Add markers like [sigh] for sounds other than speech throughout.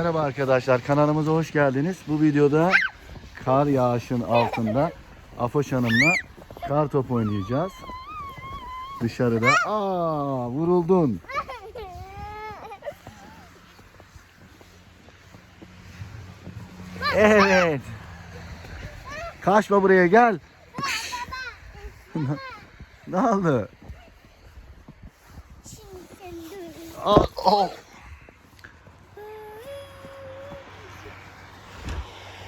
Merhaba arkadaşlar kanalımıza hoş geldiniz. Bu videoda kar yağışın altında Afoş Hanım'la kar top oynayacağız. Dışarıda. Aa vuruldun. Evet. Kaçma buraya gel. [laughs] ne oldu? Aa, oh.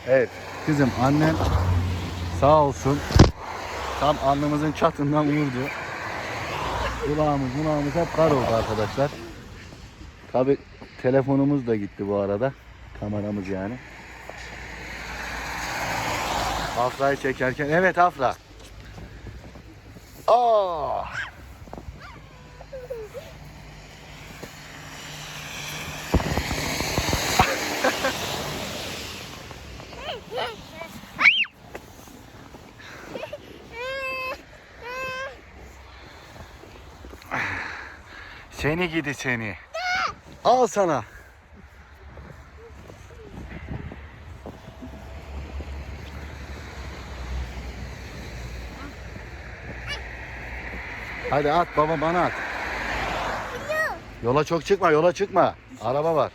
Evet kızım annen sağ olsun tam alnımızın çatından vurdu. Kulağımız kulağımız hep kar oldu arkadaşlar. Tabi telefonumuz da gitti bu arada. Kameramız yani. Afra'yı çekerken. Evet Afra. Aa! Seni gidi seni. Al sana. Hadi at baba bana at. Yola çok çıkma yola çıkma. Araba var.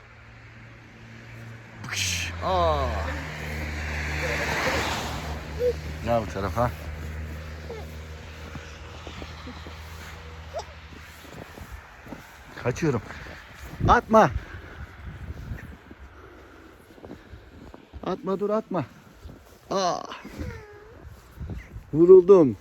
Gel bu tarafa. Kaçıyorum. Atma. Atma dur atma. Aa. Vuruldum.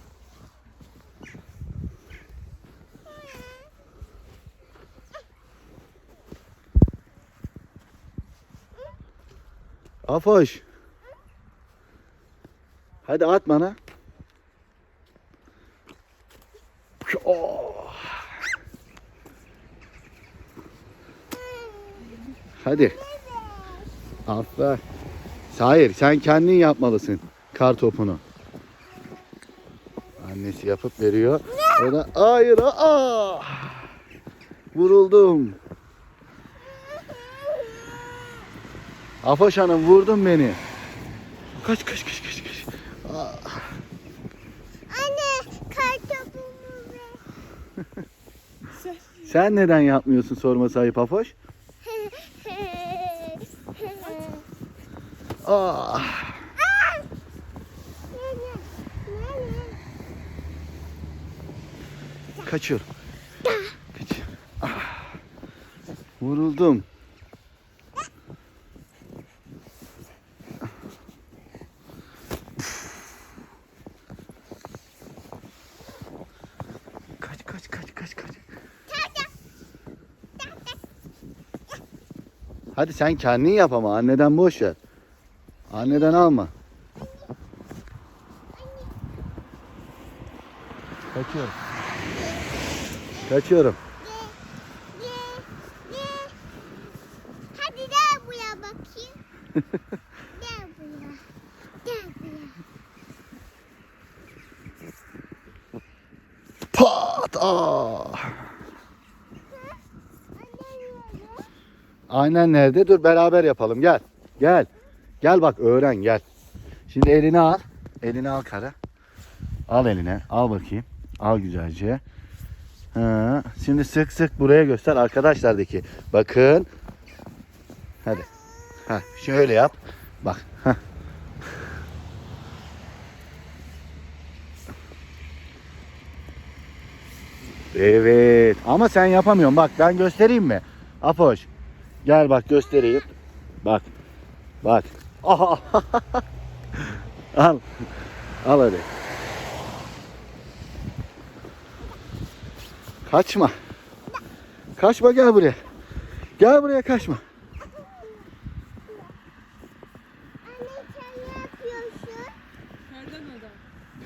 Afoş. Hadi at bana. Oh. Hadi. Aferin. Hayır sen kendin yapmalısın kar topunu. Annesi yapıp veriyor. O da hayır aa. Vuruldum. Afoş Hanım vurdun beni. Kaç kaç kaç kaç kaç. Aa, Anne kartopumu ver. [laughs] Sen neden yapmıyorsun sorma sahip Afoş? Aa. Kaçıyorum. Kaçıyorum. Ah. Vuruldum. Kaç kaç kaç kaç kaç. Hadi sen kendin yap ama anneden boş ver. Anneden alma. Kaçıyorum. Kaçıyorum. Hadi gel buraya bakayım. Gel buraya. Gel buraya. Pat! Aa! Aynen nerede? Dur beraber yapalım. Gel. Gel. Gel bak öğren gel. Şimdi elini al. Elini al kara. Al eline. Al bakayım. Al güzelce. Ha, şimdi sık sık buraya göster arkadaşlardaki. Bakın. Hadi. Ha, şöyle yap. Bak. Heh. Evet. Ama sen yapamıyorsun. Bak ben göstereyim mi? Apoş. Gel bak göstereyim. Bak. Bak. Aha. [laughs] Al. Al hadi. Kaçma. Kaçma gel buraya. Gel buraya kaçma. Anne sen ne yapıyorsun?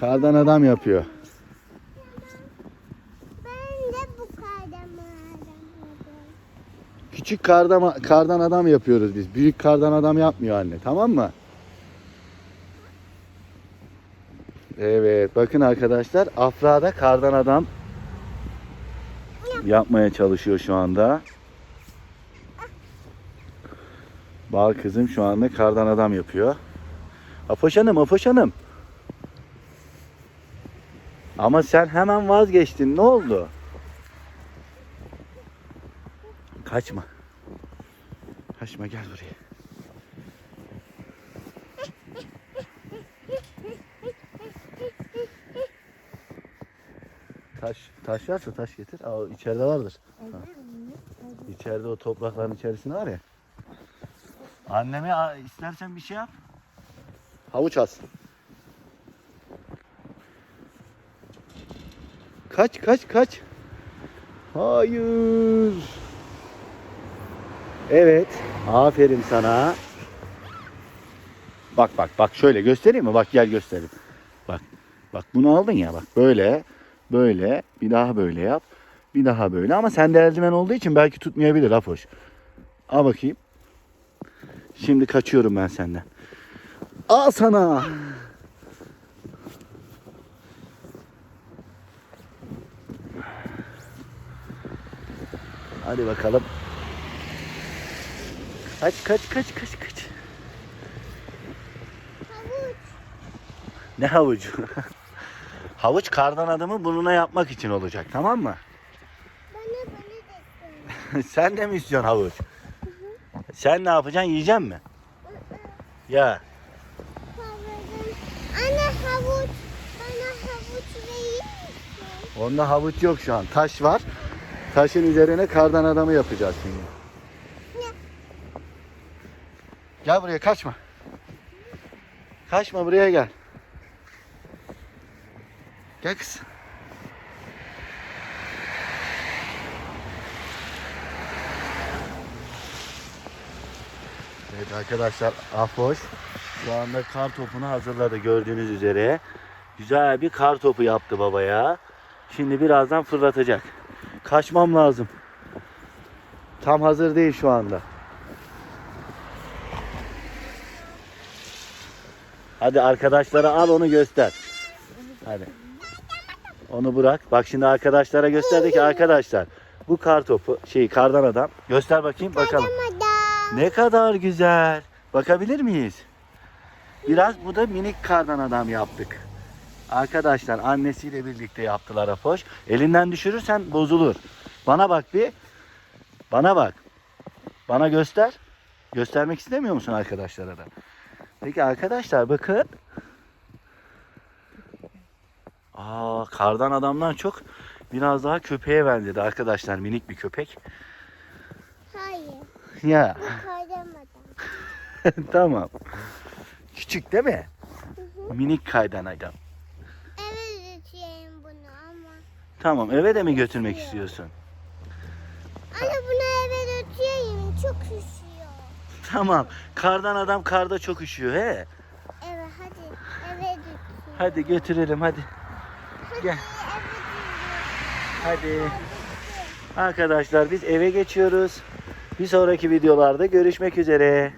Kardan adam yapıyor. Ben de bu kadar Küçük kardan, kardan adam yapıyoruz biz. Büyük kardan adam yapmıyor anne. Tamam mı? Evet. Bakın arkadaşlar. Afra da kardan adam yapmaya çalışıyor şu anda. Bal kızım şu anda kardan adam yapıyor. Afoş Hanım, Afoş Hanım. Ama sen hemen vazgeçtin. Ne oldu? Kaçma. Kaçma gel buraya. Taş, taş varsa taş getir. Aa, içeride vardır. İçeride o toprakların içerisinde var ya. Anneme a- istersen bir şey yap. Havuç az. Kaç kaç kaç. Hayır. Evet. Aferin sana. Bak bak bak şöyle göstereyim mi? Bak gel göstereyim. Bak. Bak bunu aldın ya bak böyle böyle bir daha böyle yap. Bir daha böyle ama sende eldiven olduğu için belki tutmayabilir Afoş. Al bakayım. Şimdi kaçıyorum ben senden. Al sana. Hadi bakalım. Kaç kaç kaç kaç kaç. Havuç. Ne havucu? [laughs] Havuç kardan adamı burnuna yapmak için olacak tamam mı? Bana bana [laughs] Sen de mi istiyorsun havuç? Sen ne yapacaksın? Yiyeceksin mi? Ya Havucun. Anne havuç. Bana havuç verir misin? onda havuç yok şu an. Taş var. Taşın üzerine kardan adamı yapacağız şimdi. Ne? Gel buraya kaçma. Kaçma buraya gel. Gel kız. Evet arkadaşlar Afoş şu anda kar topunu hazırladı gördüğünüz üzere. Güzel bir kar topu yaptı babaya. Şimdi birazdan fırlatacak. Kaçmam lazım. Tam hazır değil şu anda. Hadi arkadaşlara al onu göster. Hadi. Onu bırak. Bak şimdi arkadaşlara gösterdi ki arkadaşlar bu kar topu şey kardan adam. Göster bakayım bakalım. Ne kadar güzel. Bakabilir miyiz? Biraz bu da minik kardan adam yaptık. Arkadaşlar annesiyle birlikte yaptılar Apoş. Elinden düşürürsen bozulur. Bana bak bir. Bana bak. Bana göster. Göstermek istemiyor musun arkadaşlara da? Peki arkadaşlar bakın. Aa, kardan adamdan çok biraz daha köpeğe benzedi arkadaşlar. Minik bir köpek. Hayır. Ya. Kardan adam. [laughs] tamam. Küçük değil mi? Minik kaydan adam. Eve götüreyim bunu ama. Tamam eve de mi götürmek istiyorsun? Anne bunu eve götüreyim. Çok üşüyor. Tamam. Kardan adam karda çok üşüyor he. Evet hadi eve götüreyim. Hadi götürelim hadi. Hadi gel. Hadi. Arkadaşlar biz eve geçiyoruz. Bir sonraki videolarda görüşmek üzere.